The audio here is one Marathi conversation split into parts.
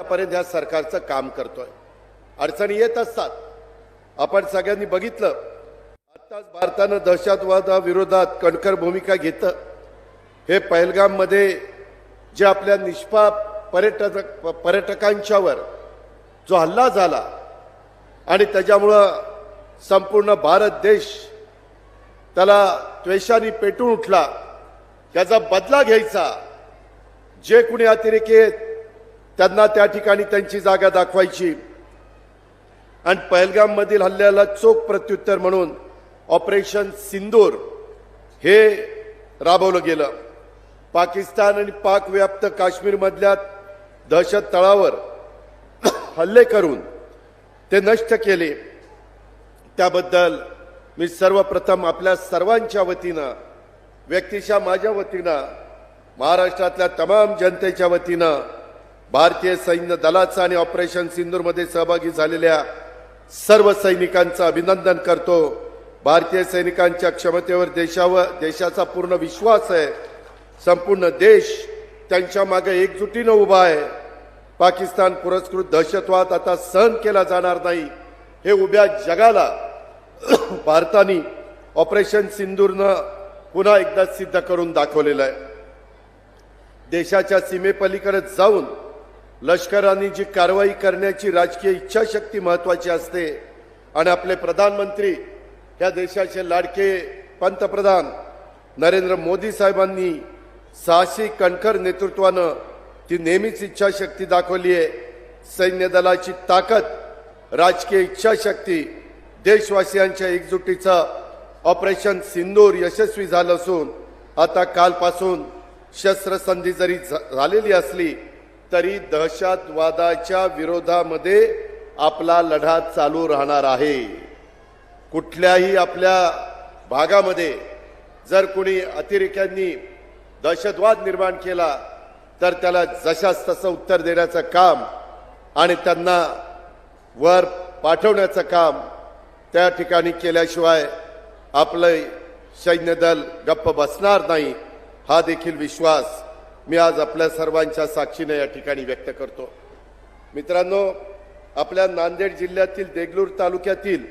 आतापर्यंत या सरकारचं काम करतोय. अडचणी येत असतात. आपण सगळ्यांनी बघितलं. आत्ताच भारतानं दहशतवादाविरोधात कणखर भूमिका घेतं हे पहलगाममध्ये जे आपल्या निष्पाप पर्यटक पर्यटकांच्यावर जो हल्ला झाला आणि त्याच्यामुळं संपूर्ण भारत देश त्याला त्वेषाने पेटून उठला त्याचा बदला घ्यायचा जे कुणी अतिरेकी आहेत त्यांना त्या ठिकाणी त्यांची जागा दाखवायची. आणि पहलगाममधील हल्ल्याला चोख प्रत्युत्तर म्हणून ऑपरेशन सिंदूर हे राबवलं गेलं. पाकिस्तान आणि पाक व्याप्त काश्मीरमधल्या दहशत तळावर हल्ले करून ते नष्ट केले. त्याबद्दल मी सर्वप्रथम आपल्या सर्वांच्या वतीनं व्यक्तिशा माझ्या वतीनं महाराष्ट्रातल्या तमाम जनतेच्या वतीनं भारतीय सैन्य दलाचा आणि ऑपरेशन सिंदूरमध्ये सहभागी झालेल्या सर्व सैनिकांचं अभिनंदन करतो. भारतीय सैनिकांच्या क्षमतेवर देशावर देशाचा पूर्ण विश्वास आहे. संपूर्ण देश त्यांच्या मागे एकजुटीनं उभा आहे. पाकिस्तान पुरस्कृत दहशतवाद आता सहन केला जाणार नाही. हे उभ्या जगाला भारताने ऑपरेशन सिंदूरनं पुन्हा एकदा सिद्ध करून दाखवलेलं आहे. देशाच्या सीमेपलीकडे जाऊन लष्कराने जी कारवाई करण्याची राजकीय इच्छाशक्ती महत्वाची असते आणि आपले प्रधानमंत्री या देशाचे लाडके पंतप्रधान नरेंद्र मोदी साहेबांनी साहसी कणखर नेतृत्वानं ती नेहमीच इच्छाशक्ती दाखवली आहे. सैन्य दलाची ताकद राजकीय इच्छाशक्ती देशवासियांच्या एकजुटीचा ऑपरेशन सिंदूर यशस्वी झालं असून आता कालपासून शस्त्रसंधी जरी झालेली असली तरी दहशतवादाच्या विरोधामध्ये आपला लढा चालू राहणार आहे. कुठल्याही आपल्या भागामध्ये जर कोणी अतिरेक्यांनी दहशतवाद निर्माण केला तर त्याला जशास तसं उत्तर देण्याचं काम आणि त्यांना वर पाठवण्याचं काम त्या ठिकाणी केल्याशिवाय आपलं सैन्य दल गप्प बसणार नाही हा देखील विश्वास मी आज आपल्या सर्वांच्या साक्षीने या ठिकाणी व्यक्त करतो. मित्रांनो आपल्या नांदेड जिल्ह्यातील देगलूर तालुक्यातील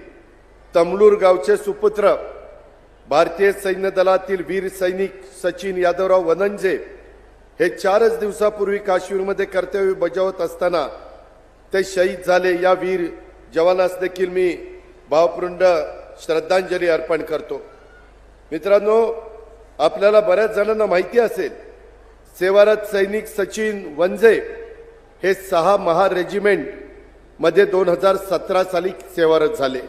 तमलूर गावचे सुपुत्र भारतीय सैन्य दलातील वीर सैनिक सचिन यादवराव वनंजे हे चारच दिवसापूर्वी काश्मीरमध्ये कर्तव्य बजावत असताना ते शहीद झाले. या वीर जवानास देखील मी भावपूर्ण श्रद्धांजली अर्पण करतो. मित्रांनो आपल्याला बऱ्याच जणांना माहिती असेल सेवारत सैनिक सचिन वंजे हे सहा महा रेजिमेंटमध्ये दोन हजार सतरा साली सेवारत झाले.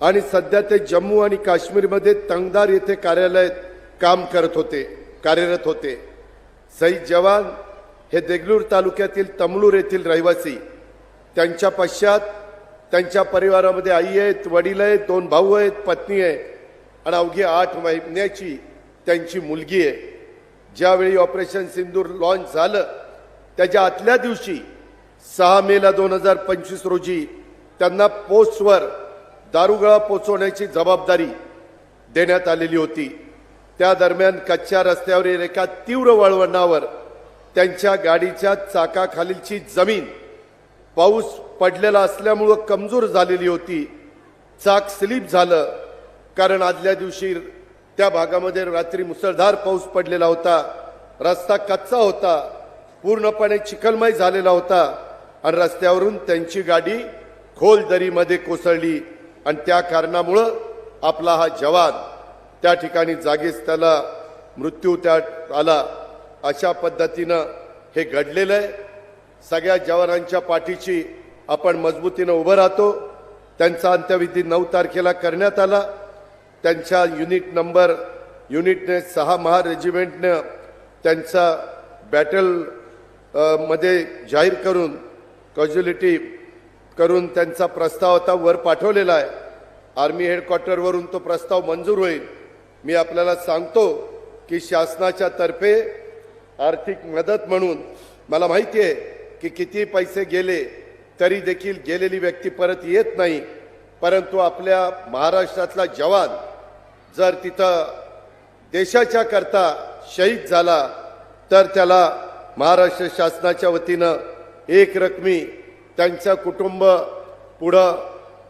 आणि सध्या ते जम्मू आणि काश्मीरमध्ये तंगदार येथे कार्यालयात काम करत होते कार्यरत होते. सई जवान हे देगलूर तालुक्यातील तमलूर येथील रहिवासी. त्यांच्या पश्चात त्यांच्या परिवारामध्ये आई आहेत वडील आहेत दोन भाऊ आहेत पत्नी आहे. आणि अवघी आठ महिन्याची त्यांची मुलगी आहे. ज्यावेळी ऑपरेशन सिंदूर लॉन्च झालं त्याच्या आतल्या दिवशी सहा मेला दोन हजार पंचवीस रोजी त्यांना पोस्टवर दारुगळा पोचवण्याची जबाबदारी देण्यात आलेली होती. त्या दरम्यान कच्च्या रस्त्यावरील एका तीव्र वळवणावर त्यांच्या गाडीच्या चाकाखालीलची जमीन पाऊस पडलेला असल्यामुळं कमजोर झालेली होती. चाक स्लिप झालं कारण आदल्या दिवशी त्या भागामध्ये रात्री मुसळधार पाऊस पडलेला होता. रस्ता कच्चा होता. पूर्णपणे चिखलमय झालेला होता. आणि रस्त्यावरून त्यांची गाडी खोल दरीमध्ये कोसळली. आणि त्या कारणामुळं आपला हा जवान त्या ठिकाणी जागीच त्याला मृत्यू त्या आला. अशा पद्धतीनं हे घडलेलं आहे. सगळ्या जवानांच्या पाठीची आपण मजबूतीनं उभं राहतो. त्यांचा अंत्यविधी नऊ तारखेला करण्यात आला. त्यांच्या युनिट नंबर युनिटने सहा महा रेजिमेंटनं त्यांचा बॅटलमध्ये जाहीर करून कॉज्युलिटी करून त्यांचा प्रस्ताव आता वर पाठवलेला आहे. आर्मी हेडक्वार्टरवरून तो प्रस्ताव मंजूर होईल. मी आपल्याला सांगतो की शासनाच्या तर्फे आर्थिक मदत म्हणून मला माहिती आहे की किती पैसे गेले तरी देखील गेलेली व्यक्ती परत येत नाही. परंतु आपल्या महाराष्ट्रातला जवान जर तिथं देशाच्या करता शहीद झाला तर त्याला महाराष्ट्र शासनाच्या वतीनं एक रकमी त्यांचं कुटुंब पुढं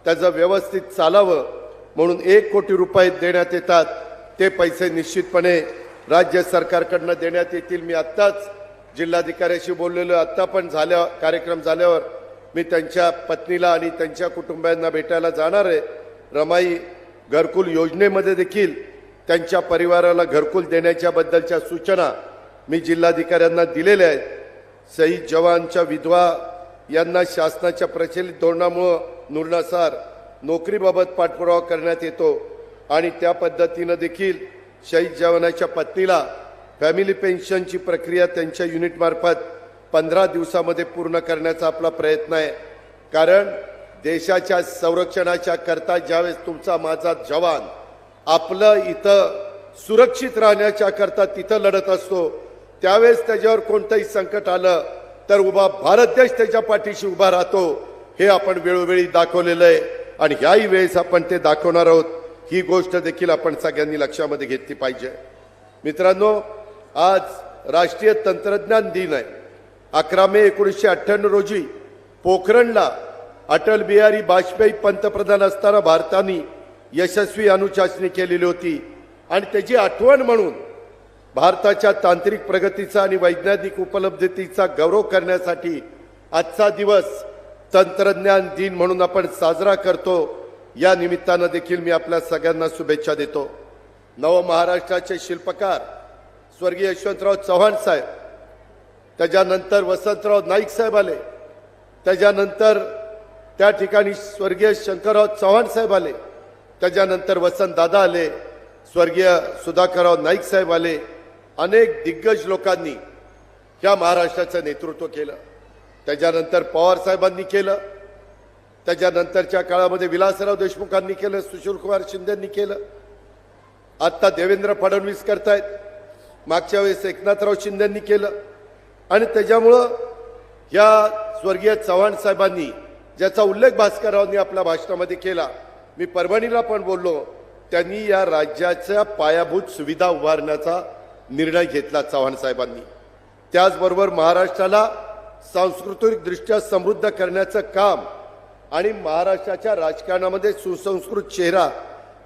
त्याचं व्यवस्थित चालावं म्हणून एक कोटी रुपये देण्यात येतात ते पैसे निश्चितपणे राज्य सरकारकडनं देण्यात येतील. मी आत्ताच जिल्हाधिकाऱ्याशी बोललेलो आत्ता पण झाल्या कार्यक्रम झाल्यावर मी त्यांच्या पत्नीला आणि त्यांच्या कुटुंबियांना भेटायला जाणार आहे. रमाई घरकुल योजनेमध्ये देखील त्यांच्या परिवाराला घरकुल देण्याच्या बद्दलच्या सूचना मी जिल्हाधिकाऱ्यांना दिलेल्या आहेत. शहीद जवानच्या विधवा यांना शासनाच्या प्रचलित धोरणामुळं नुरणासार नोकरीबाबत पाठपुरावा करण्यात येतो आणि त्या पद्धतीनं देखील शहीद जवानाच्या पत्नीला फॅमिली पेन्शनची प्रक्रिया त्यांच्या युनिटमार्फत पंधरा दिवसामध्ये पूर्ण करण्याचा आपला प्रयत्न आहे. कारण देशाच्या संरक्षणाच्या करता ज्यावेळेस तुमचा माझा जवान आपलं इथं सुरक्षित राहण्याच्या करता तिथं लढत असतो त्यावेळेस त्याच्यावर कोणतंही संकट आलं तर उभा भारत देश त्याच्या पाठीशी उभा राहतो हे आपण वेळोवेळी दाखवलेलं आहे. आणि ह्याही वेळेस आपण ते दाखवणार आहोत. ही गोष्ट देखील आपण सगळ्यांनी लक्षामध्ये घेतली पाहिजे. मित्रांनो आज राष्ट्रीय तंत्रज्ञान दिन आहे. अकरा मे एकोणीसशे अठ्ठ्याण्णव रोजी पोखरणला अटल बिहारी वाजपेयी पंतप्रधान असताना भारताने यशस्वी अनुशासनी केलेली होती. आणि त्याची आठवण म्हणून भारताच्या तांत्रिक प्रगतीचा आणि वैज्ञानिक उपलब्धतेचा गौरव करण्यासाठी आजचा दिवस तंत्रज्ञान दिन म्हणून आपण साजरा करतो. या निमित्तानं देखील मी आपल्या सगळ्यांना शुभेच्छा देतो. नवमहाराष्ट्राचे शिल्पकार स्वर्गीय यशवंतराव चव्हाण साहेब त्याच्यानंतर वसंतराव नाईक साहेब आले. त्याच्यानंतर त्या ठिकाणी स्वर्गीय शंकरराव चव्हाण साहेब आले. त्याच्यानंतर वसंत दादा आले स्वर्गीय सुधाकरराव नाईक साहेब आले अनेक दिग्गज लोकांनी या महाराष्ट्राचं नेतृत्व केलं. त्याच्यानंतर पवार साहेबांनी केलं. त्याच्यानंतरच्या काळामध्ये विलासराव देशमुखांनी केलं सुशीलकुमार शिंदेंनी केलं. आत्ता देवेंद्र फडणवीस करतायत. मागच्या वेळेस एकनाथराव शिंदेंनी केलं. आणि त्याच्यामुळं या स्वर्गीय चव्हाण साहेबांनी ज्याचा उल्लेख भास्कररावांनी आपल्या भाषणामध्ये केला. मी परभणीला पण बोललो. त्यांनी या राज्याच्या पायाभूत सुविधा उभारण्याचा निर्णय घेतला चव्हाण साहेबांनी. त्याचबरोबर महाराष्ट्राला सांस्कृतिकदृष्ट्या समृद्ध करण्याचं काम आणि महाराष्ट्राच्या राजकारणामध्ये सुसंस्कृत चेहरा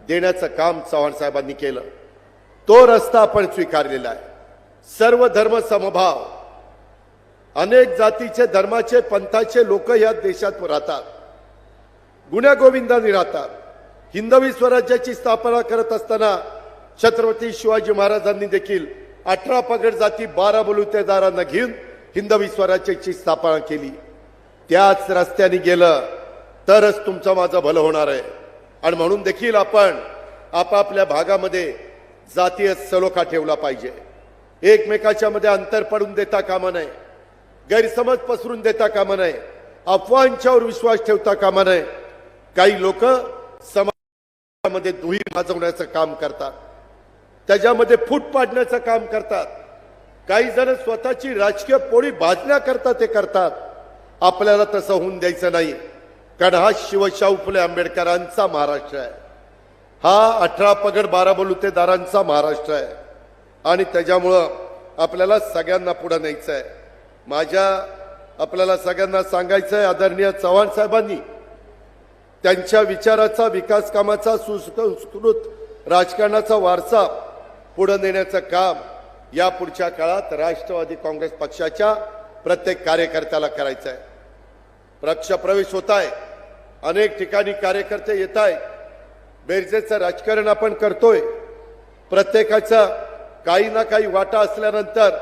देण्याचं काम चव्हाण साहेबांनी केलं. तो रस्ता आपण स्वीकारलेला आहे. सर्व धर्म समभाव अनेक जातीचे धर्माचे पंथाचे लोक या देशात राहतात. गुण्यागोविंदाने राहतात. हिंदवी स्वराज्याची स्थापना करत असताना छत्रपती शिवाजी महाराजांनी देखील अठरा पगड जाती बारा बलुतेदारांना घेऊन हिंदवी स्वराज्याची स्थापना केली. त्याच रस्त्याने गेलं तरच तुमचं माझं भलं होणार आहे. आणि म्हणून देखील आपण आपापल्या भागामध्ये जातीय सलोखा ठेवला पाहिजे. एकमेकाच्या मध्ये अंतर पडून देता कामा नये. गैरसमज पसरून देता कामा नये. अफवांच्यावर विश्वास ठेवता कामा नये. काही लोक समाजामध्ये दुही माजवण्याचं काम करतात. त्याच्यामध्ये फूट पाडण्याचं काम करतात. काही जण स्वतःची राजकीय पोळी भाजण्याकरता ते करतात. आपल्याला तसं होऊन द्यायचं नाही. कारण हा शिवशाहू फुले आंबेडकरांचा महाराष्ट्र आहे. हा अठरा पगड बारा बलुतेदारांचा महाराष्ट्र आहे. आणि त्याच्यामुळं आपल्याला सगळ्यांना पुढं न्यायचं आहे. माझ्या आपल्याला सगळ्यांना सांगायचं आहे आदरणीय चव्हाण साहेबांनी त्यांच्या विचाराचा विकास कामाचा सुसंस्कृत राजकारणाचा वारसा पुढे नेण्याचं काम या पुढच्या काळात राष्ट्रवादी काँग्रेस पक्षाच्या प्रत्येक कार्यकर्त्याला करायचं आहे पक्ष प्रवेश होत आहे अनेक ठिकाणी कार्यकर्ते येत आहेत बेरजेचं राजकारण आपण करतोय. प्रत्येकाचा काही ना काही वाटा असल्यानंतर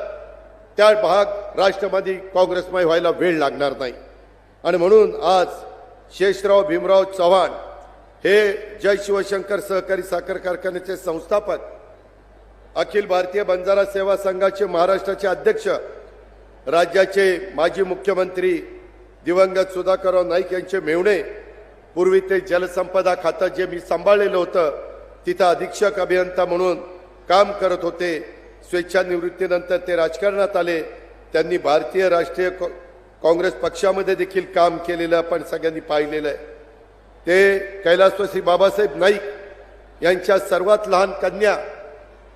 त्या भाग राष्ट्रवादी काँग्रेसमय व्हायला वेळ लागणार नाही. आणि म्हणून आज शेषराव भीमराव चव्हाण हे जय शिवशंकर सहकारी साखर कारखान्याचे संस्थापक अखिल भारतीय बंजारा सेवा संघाचे महाराष्ट्राचे अध्यक्ष राज्याचे माजी मुख्यमंत्री दिवंगत सुधाकरराव नाईक यांचे मेवणे पूर्वी ते जलसंपदा खातं जे मी सांभाळलेलं होतं तिथं अधीक्षक अभियंता म्हणून काम करत होते. स्वेच्छानिवृत्तीनंतर ते राजकारणात आले. त्यांनी भारतीय राष्ट्रीय काँग्रेस पक्षामध्ये देखील काम केलेलं आपण सगळ्यांनी पाहिलेलं आहे. ते कैलासवासी बाबासाहेब नाईक यांच्या सर्वात लहान कन्या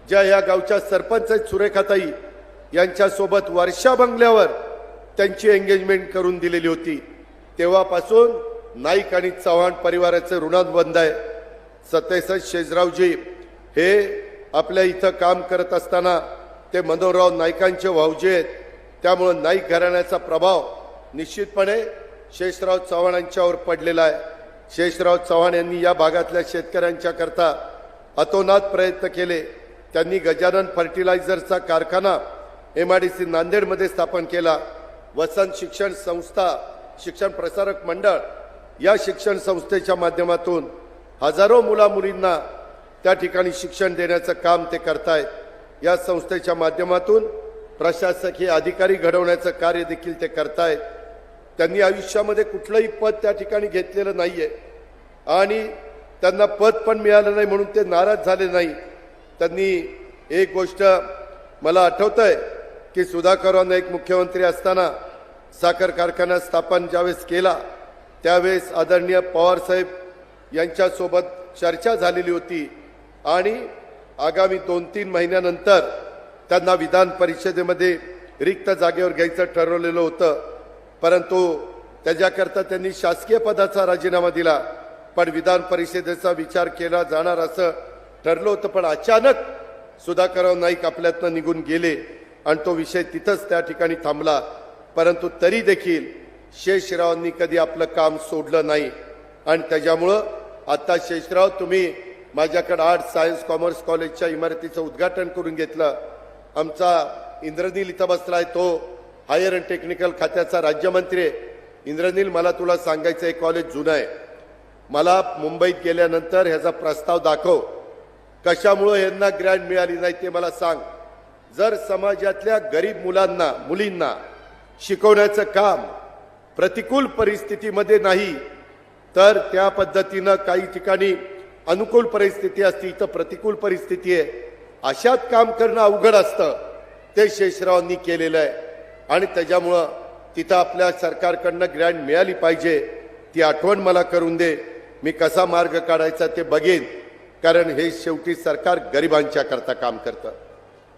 ज्या या गावच्या सरपंच आहेत सुरेखाताई यांच्यासोबत वर्षा बंगल्यावर त्यांची एंगेजमेंट करून दिलेली होती. तेव्हापासून नाईक आणि चव्हाण परिवाराचे ऋणानुबंध आहे. सत्यसज शेजरावजी हे आपल्या इथं काम करत असताना ते मनोहरराव नाईकांचे भाऊजे आहेत. त्यामुळं नाईक घराण्याचा प्रभाव निश्चितपणे शेषराव चव्हाणांच्यावर पडलेला आहे. शेषराव चव्हाण यांनी या भागातल्या शेतकऱ्यांच्याकरता अतोनात प्रयत्न केले. त्यांनी गजानन फर्टिलायझरचा कारखाना एम आय डी सी नांदेडमध्ये स्थापन केला. वसंत शिक्षण संस्था शिक्षण प्रसारक मंडळ या शिक्षण संस्थेच्या माध्यमातून हजारो मुला मुलींना त्या ठिकाणी शिक्षण देण्याचं काम ते करतायत या संस्थेच्या माध्यमातून प्रशासकीय अधिकारी घडवण्याचं कार्य देखील ते करतायत त्यांनी आयुष्यामध्ये कुठलंही पद त्या ठिकाणी घेतलेलं नाहीये. आणि त्यांना पद पण मिळालं नाही म्हणून ते नाराज झाले नाही. त्यांनी एक गोष्ट मला आठवतं आहे की सुधाकरांना एक मुख्यमंत्री असताना साखर कारखाना स्थापन ज्यावेळेस केला त्यावेळेस आदरणीय पवारसाहेब यांच्यासोबत चर्चा झालेली होती. आणि आगामी दोन तीन महिन्यानंतर त्यांना विधान परिषदेमध्ये रिक्त जागेवर घ्यायचं ठरवलेलं होतं. परंतु त्याच्याकरता त्यांनी शासकीय पदाचा राजीनामा दिला. पण विधान परिषदेचा विचार केला जाणार असं ठरलं होतं. पण अचानक सुधाकरराव नाईक आपल्यातनं निघून गेले आणि तो विषय तिथंच त्या ठिकाणी थांबला. परंतु तरी देखील शेषरावांनी कधी आपलं काम सोडलं नाही. आणि त्याच्यामुळं आता शेषराव तुम्ही माझ्याकडं आर्ट्स सायन्स कॉमर्स कॉलेजच्या इमारतीचं उद्घाटन करून घेतलं. आमचा इंद्रनील इथं बसला आहे तो हायर अँड टेक्निकल खात्याचा राज्यमंत्री आहे. इंद्रनील मला तुला सांगायचं हे कॉलेज जुनं आहे. मला मुंबईत गेल्यानंतर ह्याचा प्रस्ताव दाखव. कशामुळं यांना ग्रँड मिळाली नाही ते मला सांग. जर समाजातल्या गरीब मुलांना मुलींना शिकवण्याचं काम प्रतिकूल परिस्थितीमध्ये नाही तर त्या पद्धतीनं काही ठिकाणी अनुकूल परिस्थिती असते इथं प्रतिकूल परिस्थिती आहे. अशात काम करणं अवघड असतं. ते शेषरावांनी केलेलं आहे. आणि त्याच्यामुळं तिथं आपल्या सरकारकडनं ग्रँड मिळाली पाहिजे. ती आठवण मला करून दे. मी कसा मार्ग काढायचा ते बघेन. कारण हे शेवटी सरकार गरिबांच्या करता काम करतं.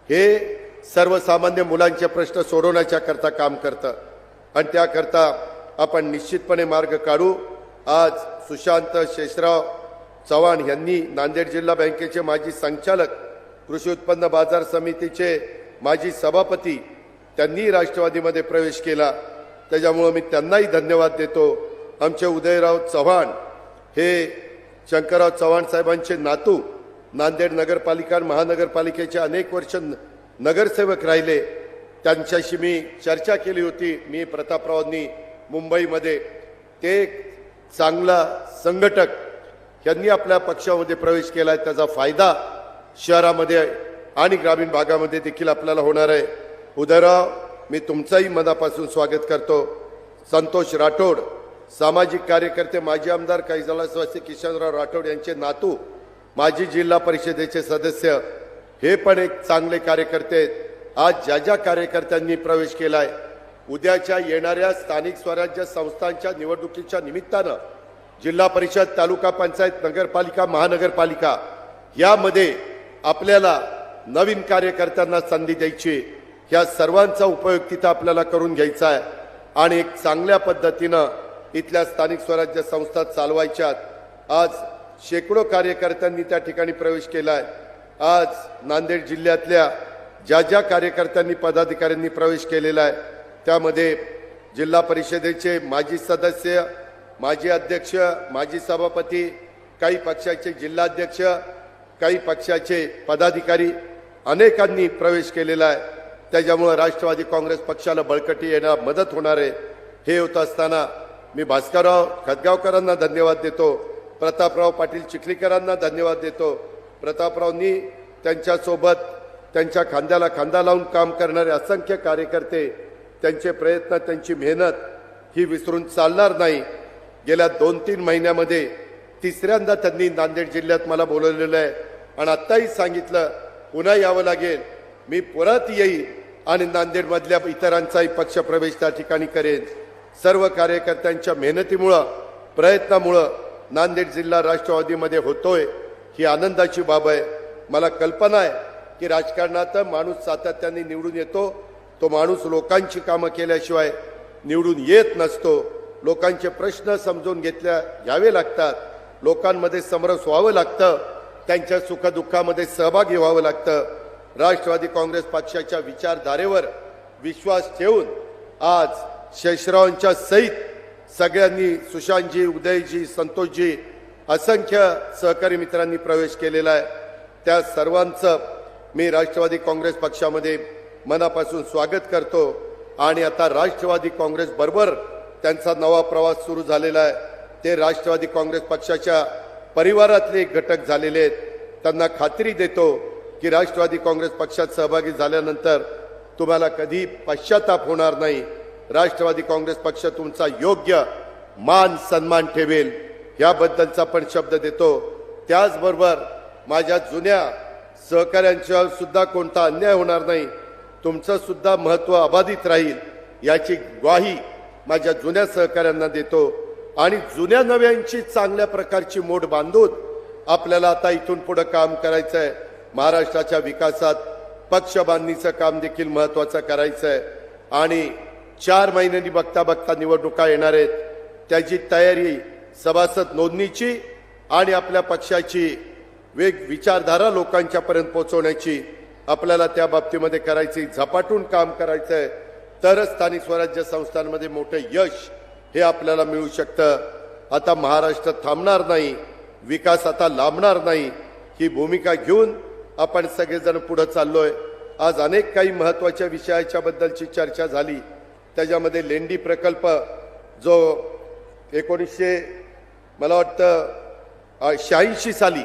हे सर्वसामान्य मुलांचे प्रश्न सोडवण्याच्या करता काम करतं. आणि त्याकरता आपण निश्चितपणे मार्ग काढू. आज सुशांत शेषराव चव्हाण यांनी नांदेड जिल्हा बँकेचे माजी संचालक कृषी उत्पन्न बाजार समितीचे माजी सभापती त्यांनी राष्ट्रवादीमध्ये प्रवेश केला. त्याच्यामुळं मी त्यांनाही धन्यवाद देतो. आमचे उदयराव चव्हाण हे शंकरराव चव्हाण साहेबांचे नातू नांदेड नगरपालिका आणि महानगरपालिकेचे अनेक वर्ष न- नगरसेवक राहिले. त्यांच्याशी मी चर्चा केली होती. मी प्रतापरावांनी मुंबईमध्ये ते एक चांगला संघटक यांनी आपल्या पक्षामध्ये प्रवेश केला आहे त्याचा फायदा शहरामध्ये आणि ग्रामीण भागामध्ये देखील आपल्याला होणार आहे. उदयराव मी तुमचंही मनापासून स्वागत करतो. संतोष राठोड सामाजिक कार्यकर्ते माजी आमदार कैलासवासी किशनराव राठोड यांचे नातू माजी जिल्हा परिषदेचे सदस्य हे पण एक चांगले कार्यकर्ते आहेत. आज ज्या ज्या कार्यकर्त्यांनी प्रवेश केला आहे उद्याच्या येणाऱ्या स्थानिक स्वराज्य संस्थांच्या निवडणुकीच्या निमित्तानं जिल्हा परिषद तालुका पंचायत नगरपालिका महानगरपालिका यामध्ये आपल्याला नवीन कार्यकर्त्यांना संधी द्यायची. ह्या सर्वांचा उपयोग तिथं आपल्याला करून घ्यायचा आहे. आणि एक चांगल्या पद्धतीनं इथल्या स्थानिक स्वराज्य संस्था चालवायच्यात. आज शेकडो कार्यकर्त्यांनी त्या ठिकाणी प्रवेश केला आहे. आज नांदेड जिल्ह्यातल्या ज्या ज्या कार्यकर्त्यांनी पदाधिकाऱ्यांनी प्रवेश केलेला आहे त्यामध्ये जिल्हा परिषदेचे माजी सदस्य माजी अध्यक्ष माजी सभापती काही पक्षाचे जिल्हाध्यक्ष काही पक्षाचे पदाधिकारी अनेकांनी प्रवेश केलेला आहे. त्याच्यामुळं राष्ट्रवादी काँग्रेस पक्षाला बळकटी येण्यास मदत होणार आहे. हे होत असताना मी भास्करराव खतगावकरांना धन्यवाद देतो. प्रतापराव पाटील चिखलीकरांना धन्यवाद देतो. प्रतापरावनी त्यांच्यासोबत त्यांच्या खांद्याला खांदा लावून काम करणारे असंख्य कार्यकर्ते त्यांचे प्रयत्न त्यांची मेहनत ही विसरून चालणार नाही. गेल्या दोन तीन महिन्यामध्ये तिसऱ्यांदा त्यांनी नांदेड जिल्ह्यात मला बोलवलेलं आहे. आणि आत्ताही सांगितलं पुन्हा यावं लागेल. मी परत येईल आणि नांदेडमधल्या इतरांचाही पक्षप्रवेश त्या ठिकाणी करेन. सर्व कार्यकर्त्यांच्या मेहनतीमुळं प्रयत्नामुळं नांदेड जिल्हा राष्ट्रवादीमध्ये होतोय ही आनंदाची बाब आहे. मला कल्पना आहे की राजकारणात माणूस सातत्याने निवडून येतो. तो माणूस लोकांची कामं केल्याशिवाय निवडून येत नसतो. लोकांचे प्रश्न समजून घेतल्या घ्यावे लागतात. लोकांमध्ये समरस व्हावं लागतं. त्यांच्या सुखदुःखामध्ये सहभागी व्हावं लागतं. राष्ट्रवादी काँग्रेस पक्षाच्या विचारधारेवर विश्वास ठेवून आज शेषरावांच्या सहित सगळ्यांनी सुशांतजी उदयजी संतोषजी असंख्य सहकारी मित्रांनी प्रवेश केलेला आहे. त्या सर्वांचं मी राष्ट्रवादी काँग्रेस पक्षामध्ये मनापासून स्वागत करतो. आणि आता राष्ट्रवादी काँग्रेस बरोबर त्यांचा नवा प्रवास सुरू झालेला आहे. ते राष्ट्रवादी काँग्रेस पक्षाच्या परिवारातले एक घटक झालेले आहेत. त्यांना खात्री देतो की राष्ट्रवादी काँग्रेस पक्षात सहभागी झाल्यानंतर तुम्हाला कधी पश्चाताप होणार नाही. राष्ट्रवादी काँग्रेस पक्ष तुमचा योग्य मान सन्मान ठेवेल. याबद्दलचा पण शब्द देतो. त्याचबरोबर माझ्या जुन्या सहकाऱ्यांच्या सुद्धा कोणता अन्याय होणार नाही. तुमचं सुद्धा महत्त्व अबाधित राहील. याची ग्वाही माझ्या जुन्या सहकाऱ्यांना देतो. आणि जुन्या नव्यांची चांगल्या प्रकारची मोड बांधून आपल्याला आता इथून पुढे काम करायचं आहे महाराष्ट्राच्या विकासात पक्ष बांधणीचं काम देखील महत्वाचं करायचं आहे आणि चार महिन्यांनी बघता बघता निवडणुका येणार आहेत. त्याची तयारी सभासद नोंदणीची आणि आपल्या पक्षाची वेग विचारधारा लोकांच्यापर्यंत पोहोचवण्याची आपल्याला त्या बाबतीमध्ये करायची झपाटून काम करायचं आहे तरच स्थानिक स्वराज्य संस्थांमध्ये मोठं यश हे आपल्याला मिळू शकतं. आता महाराष्ट्र थांबणार नाही विकास आता लांबणार नाही. ही भूमिका घेऊन आपण सगळेजण पुढं चाललोय. आज अनेक काही महत्त्वाच्या विषयाच्या बद्दलची चर्चा झाली. त्याच्यामध्ये लेंडी प्रकल्प जो एकोणीसशे मला वाटतं शहाऐंशी साली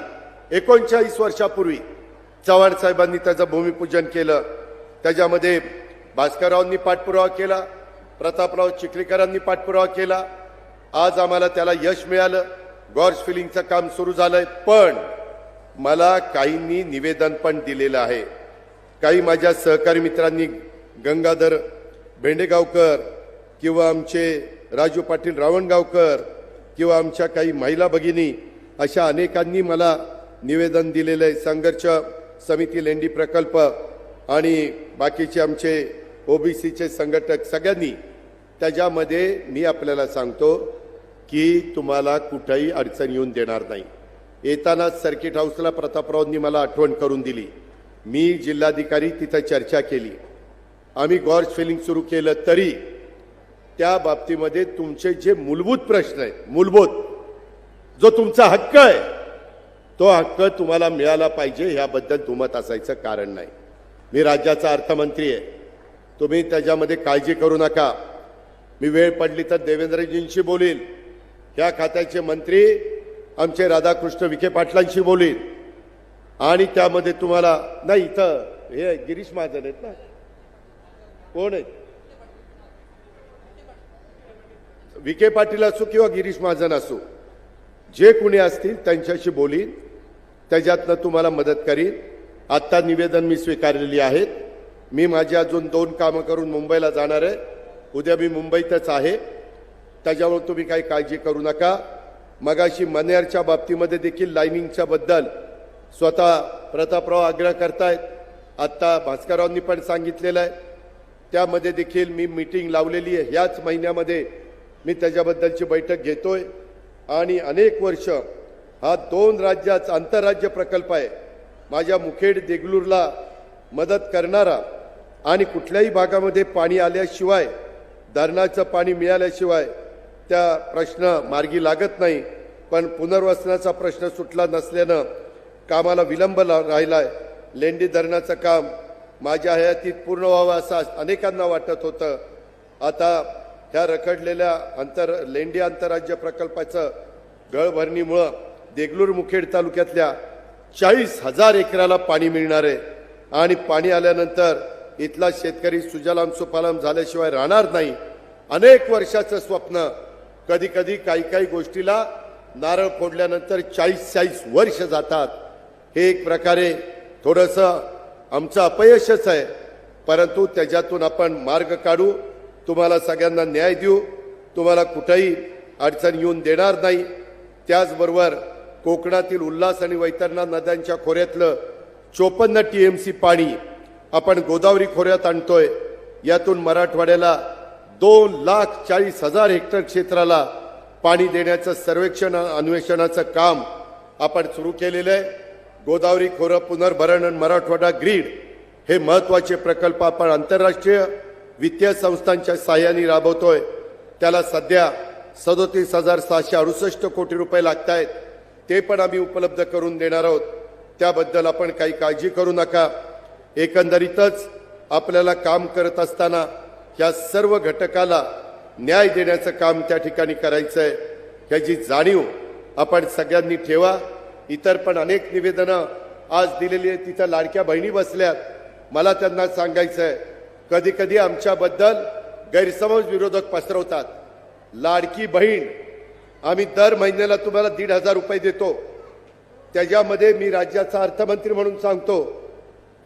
एकोणचाळीस वर्षापूर्वी चव्हाण साहेबांनी त्याचं भूमिपूजन केलं. त्याच्यामध्ये भास्कररावांनी पाठपुरावा केला प्रतापराव चिखलीकरांनी पाठपुरावा केला. आज आम्हाला त्याला यश मिळालं गॉर्ज फिलिंगचं काम सुरू झालंय. पण मला काहींनी निवेदन पण दिलेलं आहे. काही माझ्या सहकारी मित्रांनी गंगाधर भेंडेगावकर किंवा आमचे राजू पाटील रावणगावकर किंवा आमच्या काही महिला भगिनी अशा अनेकांनी मला निवेदन दिलेलं आहे. संघर्ष समिती लेंडी प्रकल्प आणि बाकीचे आमचे ओबीसीचे संघटक सगळ्यांनी त्याच्यामध्ये मी आपल्याला सांगतो की तुम्हाला कुठंही अडचण येऊन देणार नाही. येताना सर्किट हाऊसला प्रतापरावांनी मला आठवण करून दिली. मी जिल्हाधिकारी तिथं चर्चा केली. आम्ही गॉर्ज फिलिंग सुरू केलं तरी त्या बाबतीमध्ये तुमचे जे मूलभूत प्रश्न आहेत मूलभूत जो तुमचा हक्क आहे तो हक्क तुम्हाला मिळाला पाहिजे ह्याबद्दल दुमत असायचं कारण नाही. मी राज्याचा अर्थमंत्री आहे. तुम्ही त्याच्यामध्ये काळजी करू नका. मी वेळ पडली तर देवेंद्रजींशी बोलील या खात्याचे मंत्री आमचे राधाकृष्ण विखे पाटलांशी बोलील आणि त्यामध्ये तुम्हाला नाही इथं हे गिरीश महाजन आहेत ना? कोण आहेत? विखे पाटील असो किंवा गिरीश महाजन असो जे कुणी असतील त्यांच्याशी बोलीन. त्याच्यातनं तुम्हाला मदत करीन. आत्ता निवेदन मी स्वीकारलेली आहेत. मी माझी अजून दोन कामं करून मुंबईला जाणार आहे. उद्या मी मुंबईतच आहे. त्याच्यामुळे तुम्ही काही काळजी करू नका. मगाशी मनेरच्या बाबतीमध्ये देखील लाईनिंगच्या बद्दल स्वतः प्रतापराव आग्रह करतायत. आत्ता भास्कररावांनी पण सांगितलेलं आहे. त्यामध्ये देखील मी मीटिंग लावलेली आहे. ह्याच महिन्यामध्ये मी त्याच्याबद्दलची बैठक घेतोय. आणि अनेक वर्ष हा दोन राज्याचा आंतरराज्य प्रकल्प आहे. माझ्या मुखेड देगलूरला मदत करणारा आणि कुठल्याही भागामध्ये पाणी आल्याशिवाय धरणाचं पाणी मिळाल्याशिवाय त्या प्रश्न मार्गी लागत नाही. पण पुनर्वसनाचा प्रश्न सुटला नसल्यानं कामाला विलंब राहिला राहिलाय. लेंडी धरणाचं काम माझ्या हयातीत पूर्ण व्हावं असं अनेकांना वाटत होतं. आता ह्या रखडलेल्या आंतर लेंडी आंतरराज्य प्रकल्पाचं गळभरणीमुळं देगलूर मुखेड तालुक्यातल्या चाळीस हजार एकराला पाणी मिळणार आहे. आणि पाणी आल्यानंतर इथला शेतकरी सुजलाम सुफलाम झाल्याशिवाय राहणार नाही. अनेक वर्षाचं स्वप्न. कधी कधी काही काही गोष्टीला नारळ फोडल्यानंतर चाळीस चाळीस वर्ष जातात. हे एक प्रकारे थोडंसं आमचं अपयशच आहे. परंतु त्याच्यातून आपण मार्ग काढू. तुम्हाला सगळ्यांना न्याय देऊ. तुम्हाला कुठंही अडचण येऊन देणार नाही. त्याचबरोबर कोकणातील उल्हास आणि वैतरणा नद्यांच्या खोऱ्यातलं चोपन्न टी एम सी पाणी आपण गोदावरी खोऱ्यात आणतोय. यातून मराठवाड्याला दोन लाख चाळीस हजार हेक्टर क्षेत्राला पाणी देण्याचं सर्वेक्षण अन्वेषणाचं काम आपण सुरू केलेलं आहे. गोदावरी खोरं पुनर्भरण आणि मराठवाडा ग्रीड हे महत्त्वाचे प्रकल्प आपण आंतरराष्ट्रीय वित्तीय संस्थांच्या सहाय्याने राबवतोय. त्याला सध्या सदोतीस हजार सहाशे अडुसष्ट कोटी रुपये लागत आहेत ते पण आम्ही उपलब्ध करून देणार आहोत. त्याबद्दल आपण काही काळजी करू नका. एकंदरीतच आपल्याला काम करत असताना या सर्व घटकाला न्याय देण्याचं काम त्या ठिकाणी करायचं आहे ह्याची जाणीव आपण सगळ्यांनी ठेवा. इतर पण अनेक निवेदनं आज दिलेली आहेत. तिथं लाडक्या बहिणी बसल्यात. मला त्यांना सांगायचं आहे कधी कधी आमच्याबद्दल गैरसमज विरोधक पसरवतात. लाडकी बहीण आम्ही दर महिन्याला तुम्हाला दीड हजार रुपये देतो. त्याच्यामध्ये मी राज्याचा अर्थमंत्री म्हणून सांगतो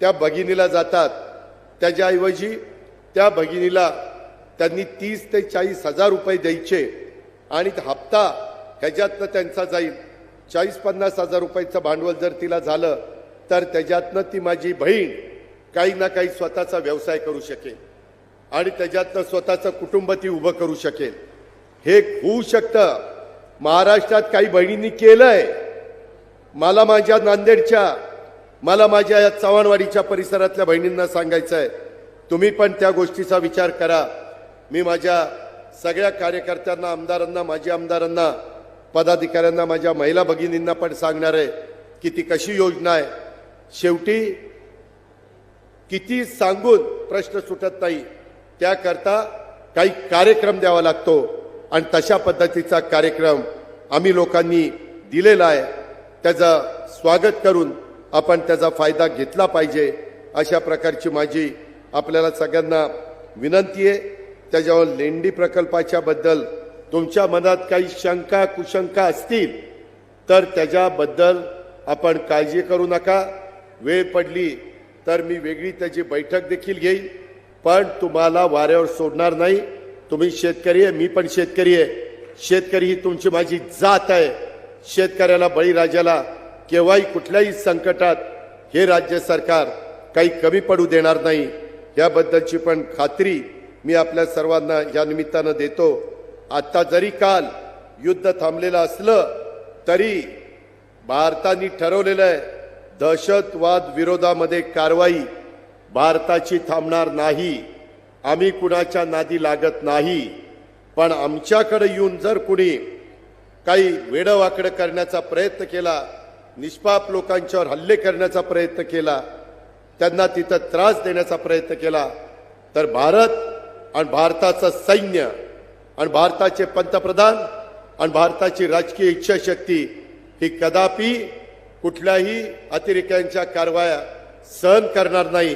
त्या भगिनीला जातात. त्याच्याऐवजी त्या भगिनीला त्यांनी तीस ते चाळीस हजार रुपये द्यायचे. आणि हप्ता ह्याच्यातनं त्यांचा जाईल. चाळीस पन्नास हजार रुपयाचं भांडवल जर तिला झालं तर त्याच्यातनं ती माझी बहीण काही ना काही स्वतःचा व्यवसाय करू शकेल. आणि त्याच्यातनं स्वतःचं कुटुंब ती उभं करू शकेल. हे होऊ शकतं. महाराष्ट्रात काही बहिणींनी केलंय. मला माझ्या नांदेडच्या मला माझ्या या चव्हाणवाडीच्या परिसरातल्या बहिणींना सांगायचं आहे तुम्ही पण त्या गोष्टीचा विचार करा. मी माझ्या सगळ्या कार्यकर्त्यांना आमदारांना माजी आमदारांना पदाधिकाऱ्यांना माझ्या महिला भगिनींना पण सांगणार आहे की ती कशी योजना आहे. शेवटी किती सांगून प्रश्न सुटत नाही त्याकरता काही कार्यक्रम द्यावा लागतो आणि तशा पद्धतीचा कार्यक्रम आम्ही लोकांनी दिलेला आहे. त्याचं स्वागत करून आपण त्याचा फायदा घेतला पाहिजे अशा प्रकारची माझी आपल्याला सगळ्यांना विनंती आहे. त्याच्यावर लेंडी प्रकल्पाच्या बद्दल तुमच्या मनात काही शंका कुशंका असतील तर त्याच्याबद्दल आपण काळजी करू नका. वेळ पडली तर मी वेगळी त्याची बैठक देखील घेईन. पण तुम्हाला वाऱ्यावर सोडणार नाही. तुम्ही शेतकरी आहे मी पण शेतकरी आहे. शेतकरी ही तुमची माझी जात आहे. शेतकऱ्याला बळीराजाला केव्हाही कुठल्याही संकटात हे राज्य सरकार काही कमी पडू देणार नाही. याबद्दलची पण खात्री मी आपल्या सर्वांना या निमित्तानं देतो. आता जरी काल युद्ध थांबलेलं असलं तरी भारताने ठरवलेलं आहे दहशतवाद विरोधामध्ये कारवाई भारताची थांबणार नाही. आम्ही कुणाच्या नादी लागत नाही. पण आमच्याकडे येऊन जर कुणी काही वेडवाकडं करण्याचा प्रयत्न केला निष्पाप लोकांच्यावर हल्ले करण्याचा प्रयत्न केला त्यांना तिथं त्रास देण्याचा प्रयत्न केला तर भारत आणि भारताचं सैन्य आणि भारताचे पंतप्रधान आणि भारताची राजकीय इच्छाशक्ती ही कदापि कुठल्याही अतिरेक्यांच्या कारवाया सहन करणार नाही.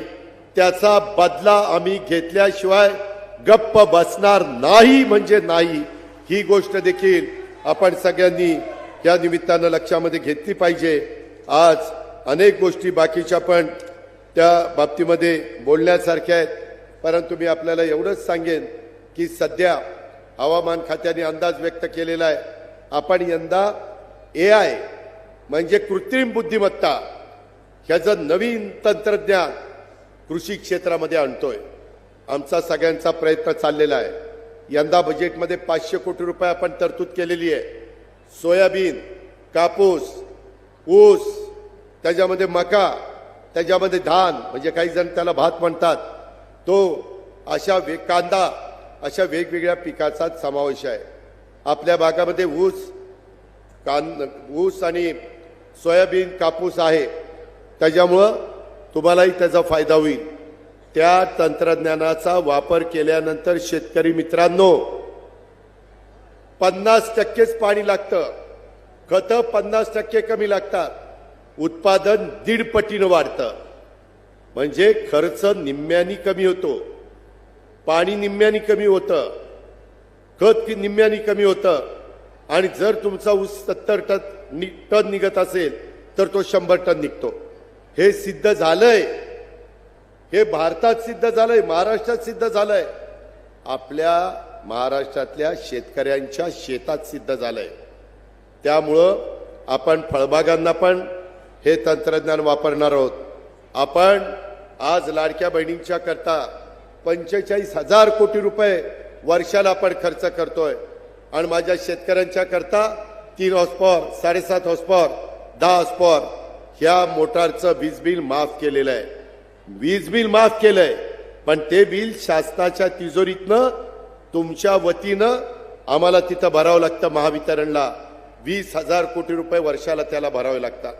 त्याचा बदला आम्ही घेतल्याशिवाय गप्प बसणार नाही म्हणजे नाही. ही गोष्ट देखील आपण सगळ्यांनी या निमित्तानं लक्षामध्ये घेतली पाहिजे. आज अनेक गोष्टी बाकीच्या पण त्या बाबतीमध्ये बोलण्यासारख्या आहेत. परंतु मी आपल्याला एवढंच सांगेन की सध्या हवामान खात्याने अंदाज व्यक्त केलेला आहे. आपण यंदा ए आय म्हणजे कृत्रिम बुद्धिमत्ता ह्याचं नवीन तंत्रज्ञान कृषी क्षेत्रामध्ये आणतोय. आमचा सगळ्यांचा प्रयत्न चाललेला आहे. यंदा बजेटमध्ये पाचशे कोटी रुपये आपण तरतूद केलेली आहे. सोयाबीन कापूस ऊस त्याच्यामध्ये मका त्याच्यामध्ये धान म्हणजे काही जण त्याला भात म्हणतात. तो अशा वे कांदा अशा वेगवेगळ्या पिकाचा समावेश आहे. आपल्या भागामध्ये ऊस कांद ऊस आणि सोयाबीन कापूस आहे. त्याच्यामुळं तुम्हालाही त्याचा फायदा होईल. त्या तंत्रज्ञानाचा वापर केल्यानंतर शेतकरी मित्रांनो पन्नास टक्केच पाणी लागतं. खतं पन्नास टक्के कमी लागतात. उत्पादन दीड पटीनं वाढतं. म्हणजे खर्च निम्म्यानी कमी होतो. पाणी निम्म्यानी कमी होतं. खत की निम्म्यानी कमी होतं. आणि जर तुमचा ऊस सत्तर टन नि- टन निघत असेल तर तो शंभर टन निघतो. हे सिद्ध झालंय. हे भारतात सिद्ध झालंय महाराष्ट्रात सिद्ध झालंय. आपल्या महाराष्ट्रातल्या शेतकऱ्यांच्या शेतात सिद्ध झालंय. त्यामुळं आपण फळबागांना पण हे तंत्रज्ञान वापरणार आहोत. आपण आज लाडक्या बहिणींच्या करता पंचेचाळीस हजार कोटी रुपये वर्षाला आपण खर्च करतोय. आणि माझ्या शेतकऱ्यांच्या करता तीन हॉस्पॉर साडेसात हॉस्पॉर दहा हॉस्पॉर ह्या मोटारचं वीज बिल माफ केलेलं आहे. वीज बिल माफ केलंय. पण ते बिल शासनाच्या तिजोरीतनं तुमच्या वतीनं आम्हाला तिथं भरावं लागतं महावितरणला. वीस हजार कोटी रुपये वर्षाला त्याला भरावे लागतात.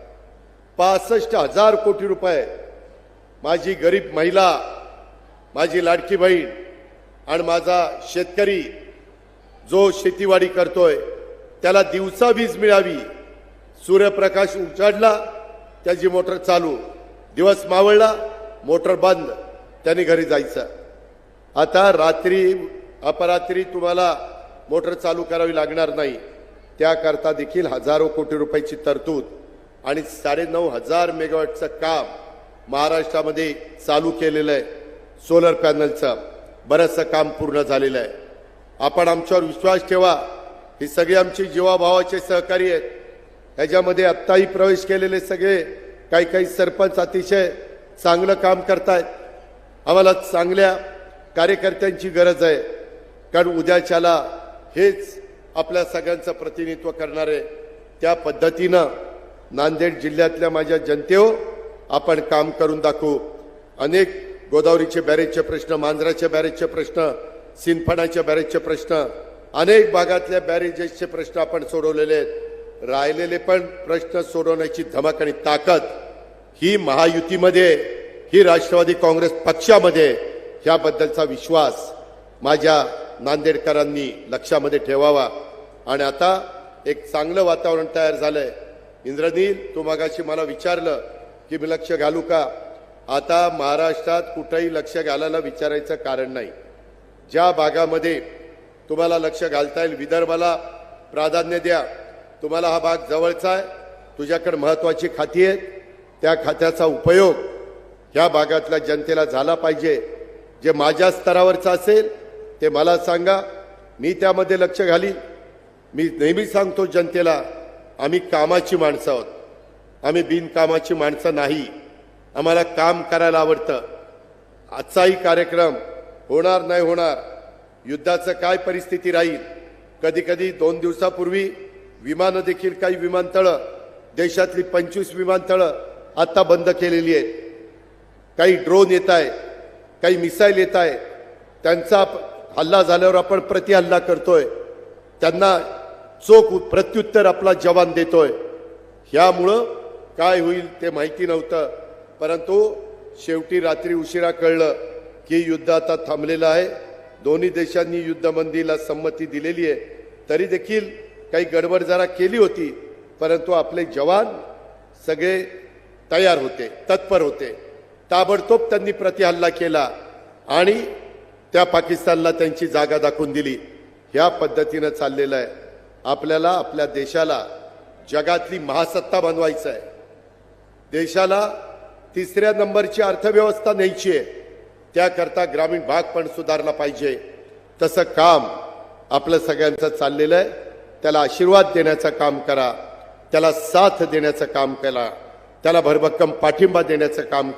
पासष्ट हजार कोटी रुपये माझी गरीब महिला माझी लाडकी बहीण आणि माझा शेतकरी जो शेतीवाडी करतोय त्याला दिवसा वीज मिळावी. सूर्यप्रकाश उजाडला त्याची मोटर चालू. दिवस मावळला मोटर बंद. त्याने घरी जायचं. आता रात्री अपरात्री तुम्हाला मोटर चालू करावी लागणार नाही. त्याकरता देखील हजारो कोटी रुपयाची तरतूद आणि साडेनऊ हजार मेगावॅटचं काम महाराष्ट्रामध्ये चालू केलेलं आहे. सोलर पॅनलचं. बरंचसं काम पूर्ण झालेलं आहे. आपण आमच्यावर विश्वास ठेवा. ही सगळे आमची जीवाभावाचे सहकारी आहेत. ह्याच्यामध्ये आत्ताही प्रवेश केलेले सगळे काही काही सरपंच अतिशय चांगलं काम करतायत. आम्हाला चांगल्या कार्यकर्त्यांची गरज आहे. कारण उद्याच्याला हेच आपल्या सगळ्यांचं प्रतिनिधित्व करणारे त्या पद्धतीनं नांदेड जिल्ह्यातल्या माझ्या जनतेहो आपण काम करून दाखवू. अनेक गोदावरीचे बॅरेजचे प्रश्न मांजराच्या बॅरेजचे प्रश्न सिनफणाचे बॅरेजचे प्रश्न अनेक भागातल्या बॅरेजेसचे प्रश्न आपण सोडवलेले आहेत. राहिलेले पण प्रश्न सोडवण्याची धमक आणि ताकद ही महायुतीमध्ये ही राष्ट्रवादी काँग्रेस पक्षामध्ये ह्याबद्दलचा विश्वास माझ्या नांदेडकरांनी लक्षामध्ये ठेवावा. आणि आता एक चांगलं वातावरण तयार झालंय. इंद्रनील तू मागाशी मला विचारलं की मी लक्ष घालू का? आता महाराष्ट्रात कुठंही लक्ष घालायला विचारायचं कारण नाही. ज्या भागामध्ये तुम्हाला लक्ष घालता येईल विदर्भाला प्राधान्य द्या. तुम्हाला हा भाग जवळचा आहे. तुझ्याकडे महत्वाची खाती आहेत. त्या खात्याचा उपयोग ह्या भागातल्या जनतेला झाला पाहिजे. जे माझ्या स्तरावरचं असेल ते मला सांगा. मी त्यामध्ये लक्ष घालीन मी नेहमी सांगतो जनतेला आम्ही कामाची माणसं आहोत. आम्ही बिनकामाची माणसं नाही. आम्हाला काम करायला आवडतं. आजचाही कार्यक्रम होणार नाही होणार. युद्धाचं काय परिस्थिती राहील? कधी कधी दोन दिवसापूर्वी विमानं देखील काही विमानतळं देशातली पंचवीस विमानतळं आत्ता बंद केलेली आहेत. काही ड्रोन येत आहे काही मिसाईल येत आहे त्यांचा हल्ला झाल्यावर आपण प्रतिहल्ला करतोय. त्यांना चोख प्रत्युत्तर आपला जवान देतोय. ह्यामुळं काय होईल ते माहिती नव्हतं. परंतु शेवटी रात्री उशिरा कळलं की युद्ध आता थांबलेलं आहे. दोन्ही देशांनी युद्धबंदीला संमती दिलेली आहे. तरी देखील काही गडबड जरा केली होती. परंतु आपले जवान सगळे तयार होते तत्पर होते. ताबडतोब त्यांनी प्रतिहल्ला केला आणि त्या पाकिस्तानला त्यांची जागा दाखवून दिली. ह्या पद्धतीनं चाललेलं आहे. आपल्याला आपल्या देशाला जगातली महासत्ता बनवायचं आहे देशाला तिसऱ्या नंबरची अर्थव्यवस्था न्यायची आहे. त्याकरता ग्रामीण भाग पण सुधारला पाहिजे. तसं काम आपलं सगळ्यांचं चाललेलं आहे. त्याला आशीर्वाद देण्याचं काम करा. त्याला साथ देण्याचं काम करा. त्याला भरभक्कम पाठिंबा देण्याचं काम